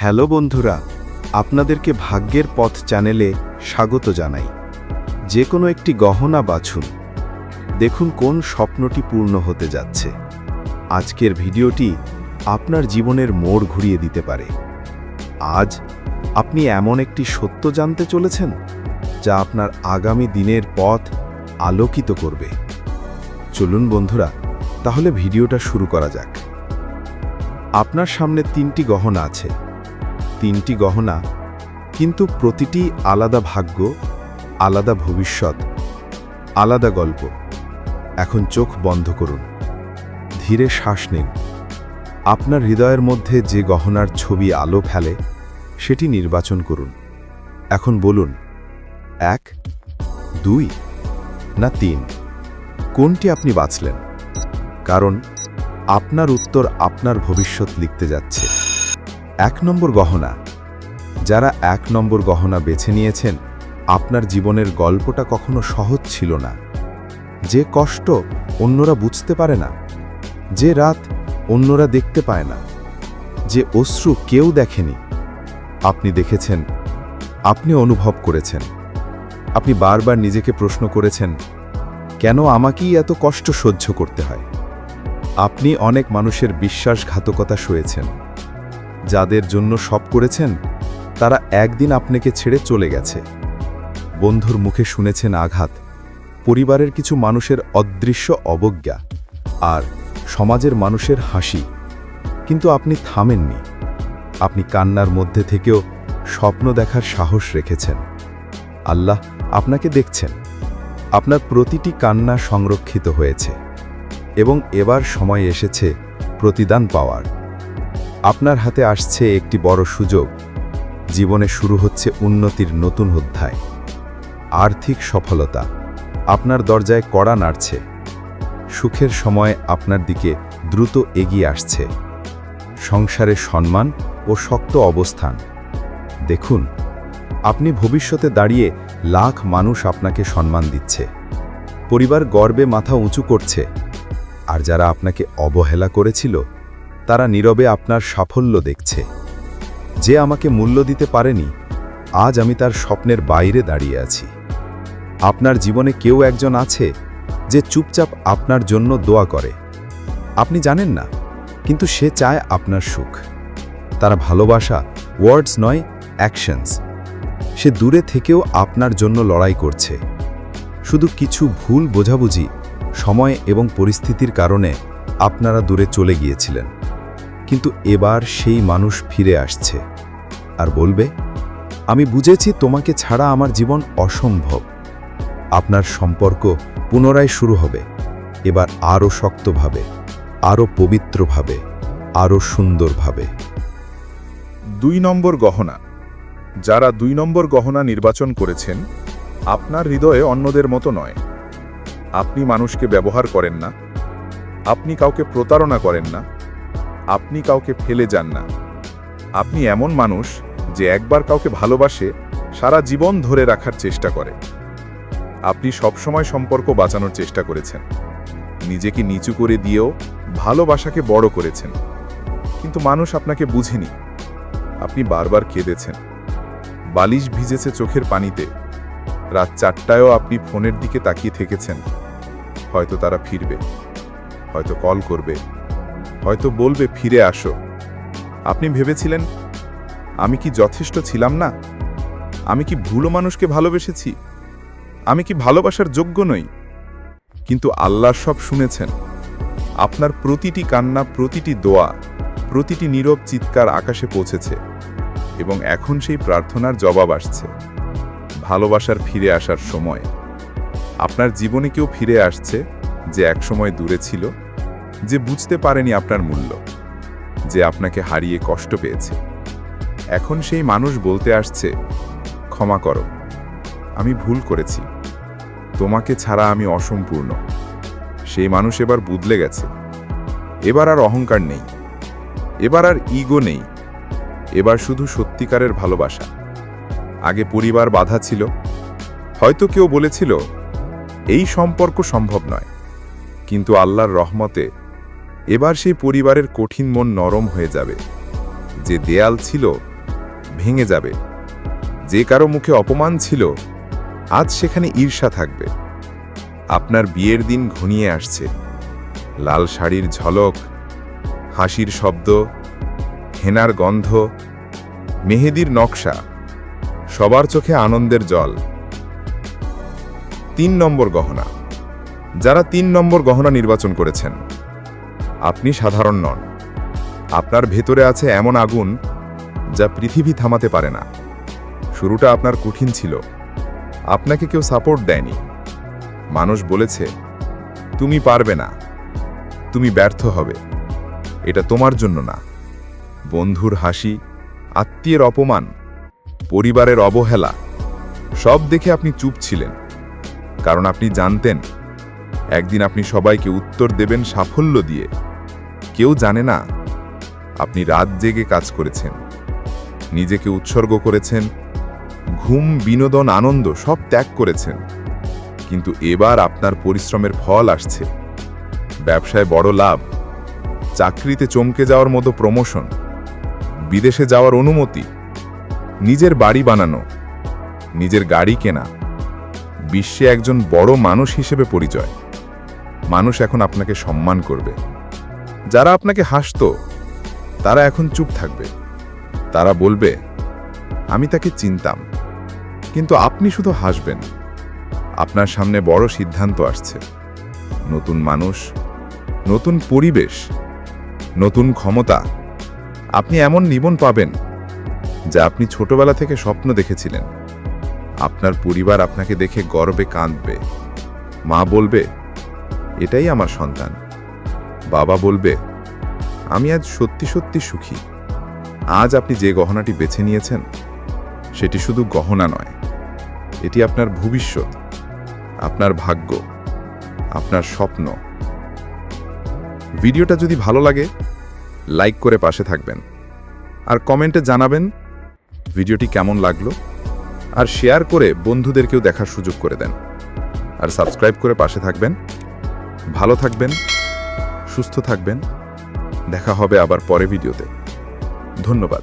Hello বন্ধুরা, আপনাদেরকে ভাগ্যের পথ চ্যানেলে স্বাগত জানাই। যে কোনো একটি গহনা বাছুন। দেখুন কোন স্বপ্নটি পূর্ণ হতে যাচ্ছে। আজকের ভিডিওটি আপনার জীবনের মোড় ঘুরিয়ে দিতে পারে। আজ আপনি এমন একটি সত্য জানতে চলেছেন, যা আপনার আগামী দিনের পথ আলোকিত করবে। চলুন বন্ধুরা, তাহলে ভিডিওটা শুরু করা যাক। আপনার সামনে তিনটি গহনা আছে। তিনটি গহনা, কিন্তু প্রতিটি আলাদা ভাগ্য, আলাদা ভবিষ্যৎ, আলাদা গল্প। এখন চোখ বন্ধ করুন। ধীরে শ্বাস নিন। আপনার হৃদয়ের মধ্যে যে গহনার ছবি আলো ফেলে, সেটি নির্বাচন করুন। এখন বলুন, এক, দুই না তিন? কোনটি আপনি বাঁচলেন কারণ আপনার উত্তর আপনার ভবিষ্যৎ লিখতে যাচ্ছে। এক নম্বর গহনা। যারা এক নম্বর গহনা বেছে নিয়েছেন, আপনার জীবনের গল্পটা কখনো সহজ ছিল না। যে কষ্ট অন্যরা বুঝতে পারে না, যে রাত অন্যরা দেখতে পায় না, যে অশ্রু কেউ দেখেনি। আপনি দেখেছেন, আপনি অনুভব করেছেন। আপনি বারবার নিজেকে প্রশ্ন করেছেন, কেন আমাকেই এত কষ্ট সহ্য করতে হয়? আপনি অনেক মানুষের বিশ্বাসঘাতকতা সয়েছেন। যাদের জন্য সব করেছেন, তারা একদিন আপনাকে ছেড়ে চলে গেছে। বন্ধুর মুখে শুনেছেন আঘাত, পরিবারের কিছু মানুষের অদৃশ্য অবজ্ঞা আর সমাজের মানুষের হাসি। কিন্তু আপনি থামেননি। আপনি কান্নার মধ্যে থেকেও স্বপ্ন দেখার সাহস রেখেছেন। আল্লাহ আপনাকে দেখছেন। আপনার প্রতিটি কান্না সংরক্ষিত হয়েছে এবং এবার সময় এসেছে প্রতিদান পাওয়ার। আপনার হাতে আসছে একটি বড় সুযোগ। জীবনে শুরু হচ্ছে উন্নতির নতুন অধ্যায়। আর্থিক সফলতা। আপনার দরজায় কড়া নাড়ছে। সুখের সময় আপনার দিকে দ্রুত এগিয়ে আসছে। সংসারে সম্মান ও শক্ত অবস্থান। দেখুন, আপনি ভবিষ্যতে দাঁড়িয়ে লাখ মানুষ আপনাকে সম্মান দিচ্ছে। পরিবার গর্বে মাথা উঁচু করছে। আর যারা আপনাকে অবহেলা করেছিল তারা নীরবে আপনার সাফল্য দেখছে। যে আমাকে মূল্য দিতে পারেনি, আজ আমি তার স্বপ্নের বাইরে দাঁড়িয়ে আছি। আপনার জীবনে কেউ একজন আছে যে চুপচাপ আপনার জন্য দোয়া করে। আপনি জানেন না, কিন্তু সে চায় আপনার সুখ। তারা ভালোবাসা ওয়ার্ডস নয়, অ্যাকশনস। সে দূরে থেকেও আপনার জন্য লড়াই করছে। শুধু কিছু ভুল বোঝাবুঝি, সময় এবং পরিস্থিতির কারণে আপনারা দূরে চলে গিয়েছিলেন। কিন্তু এবার সেই মানুষ ফিরে আসছে আর বলবে, আমি বুঝেছি তোমাকে ছাড়া আমার জীবন অসম্ভব। আপনার সম্পর্ক পুনরায় শুরু হবে, এবার আরও শক্তভাবে আরও পবিত্রভাবে আরও সুন্দরভাবে। দুই নম্বর গহনা। যারা দুই নম্বর গহনা নির্বাচন করেছেন, আপনার হৃদয়ে অন্যদের মতো নয়। আপনি মানুষকে ব্যবহার করেন না। আপনি কাউকে প্রতারণা করেন না। আপনি কাউকে ফেলে যান না। আপনি এমন মানুষ যে একবার কাউকে ভালোবাসে, সারা জীবন ধরে রাখার চেষ্টা করে। আপনি সবসময় সম্পর্ক বাঁচানোর চেষ্টা করেছেন। নিজেকে নিচু করে দিয়েও ভালোবাসাকে বড় করেছেন। কিন্তু মানুষ আপনাকে বুঝেনি। আপনি বারবার কেঁদেছেন। বালিশ ভিজেছে চোখের পানিতে। রাত চারটায়ও আপনি ফোনের দিকে তাকিয়ে থেকেছেন। হয়তো তারা ফিরবে। হয়তো কল করবে। হয়তো বলবে, ফিরে আসো। আপনি ভেবেছিলেন, আমি কি যথেষ্ট ছিলাম না? আমি কি ভুলো মানুষকে ভালোবেসেছি? আমি কি ভালোবাসার যোগ্য নই? কিন্তু আল্লাহ সব শুনেছেন। আপনার প্রতিটি কান্না, প্রতিটি দোয়া, প্রতিটি নীরব চিৎকার আকাশে পৌঁছেছে এবং এখন সেই প্রার্থনার জবাব আসছে। ভালোবাসার ফিরে আসার সময়। আপনার জীবনে কেউ ফিরে আসছে যে একসময় দূরে ছিল? যে বুঝতে পারেনি আপনার মূল্য, যে আপনাকে হারিয়ে কষ্ট পেয়েছে। এখন সেই মানুষ বলতে আসছে, ক্ষমা করো, আমি ভুল করেছি। তোমাকে ছাড়া আমি অসম্পূর্ণ। সেই মানুষ এবার বুদলে গেছে। এবার আর অহংকার নেই। এবার আর ইগো নেই। এবার শুধু সত্যিকারের ভালোবাসা। আগে পরিবার বাধা ছিল। হয়তো কেউ বলেছিল, এই সম্পর্ক সম্ভব নয়। কিন্তু আল্লাহর রহমতে এবার সেই পরিবারের কঠিন মন নরম হয়ে যাবে। যে দেয়াল ছিল, ভেঙে যাবে। যে কারও মুখে অপমান ছিল, আজ সেখানে ঈর্ষা থাকবে। আপনার বিয়ের দিন ঘনিয়ে আসছে। লাল শাড়ির ঝলক, হাসির শব্দ হেনার গন্ধ, মেহেদির নকশা, সবার চোখে আনন্দের জল। তিন নম্বর গহনা। যারা তিন নম্বর গহনা নির্বাচন করেছেন। আপনি সাধারণ নন। আপনার ভেতরে আছে এমন আগুন যা পৃথিবী থামাতে পারে না। শুরুটা আপনার কঠিন ছিল। আপনাকে কেউ সাপোর্ট দেয়নি। মানুষ বলেছে, তুমি পারবে না। তুমি ব্যর্থ হবে। এটা তোমার জন্য না। বন্ধুর হাসি, আত্মীয়ের অপমান, পরিবারের অবহেলা, সব দেখে আপনি চুপ ছিলেন। কারণ আপনি জানতেন, একদিন আপনি সবাইকে উত্তর দেবেন সাফল্য দিয়ে। কেউ জানে না, আপনি রাত জেগে কাজ করেছেন, নিজেকে উৎসর্গ করেছেন, ঘুম, বিনোদন, আনন্দ সব ত্যাগ করেছেন, কিন্তু এবার আপনার পরিশ্রমের ফল আসছে। ব্যবসায় বড় লাভ, চাকরিতে চমকে যাওয়ার মতো প্রমোশন বিদেশে যাওয়ার অনুমতি, নিজের বাড়ি বানানো, নিজের গাড়ি কেনা, বিশ্বে একজন বড় মানুষ হিসেবে পরিচয়। মানুষ এখন আপনাকে সম্মান করবে। যারা আপনাকে হাসত, তারা এখন চুপ থাকবে। তারা বলবে, আমি তাকে চিনতাম, কিন্তু আপনি শুধু হাসবেন। আপনার সামনে বড় সিদ্ধান্ত আসছে। নতুন মানুষ, নতুন পরিবেশ, নতুন ক্ষমতা, আপনি এমন জীবন পাবেন যা আপনি ছোটবেলা থেকে স্বপ্ন দেখেছিলেন। আপনার পরিবার আপনাকে দেখে গর্বে কাঁদবে। মা বলবে, এটাই আমার সন্তান। বাবা বলবে, আমি আজ সত্যি সত্যি সুখী। আজ আপনি যে গহনাটি বেছে নিয়েছেন, সেটি শুধু গহনা নয়, এটি আপনার ভবিষ্যৎ, আপনার ভাগ্য, আপনার স্বপ্ন। ভিডিওটা যদি ভালো লাগে, লাইক করে পাশে থাকবেন। আর কমেন্টে জানাবেন ভিডিওটি কেমন লাগল, আর শেয়ার করে বন্ধুদেরকেও দেখার সুযোগ করে দেন। আর সাবস্ক্রাইব করে পাশে থাকবেন। ভালো থাকবেন। সুস্থ থাকবেন। দেখা হবে আবার পরে ভিডিওতে। ধন্যবাদ।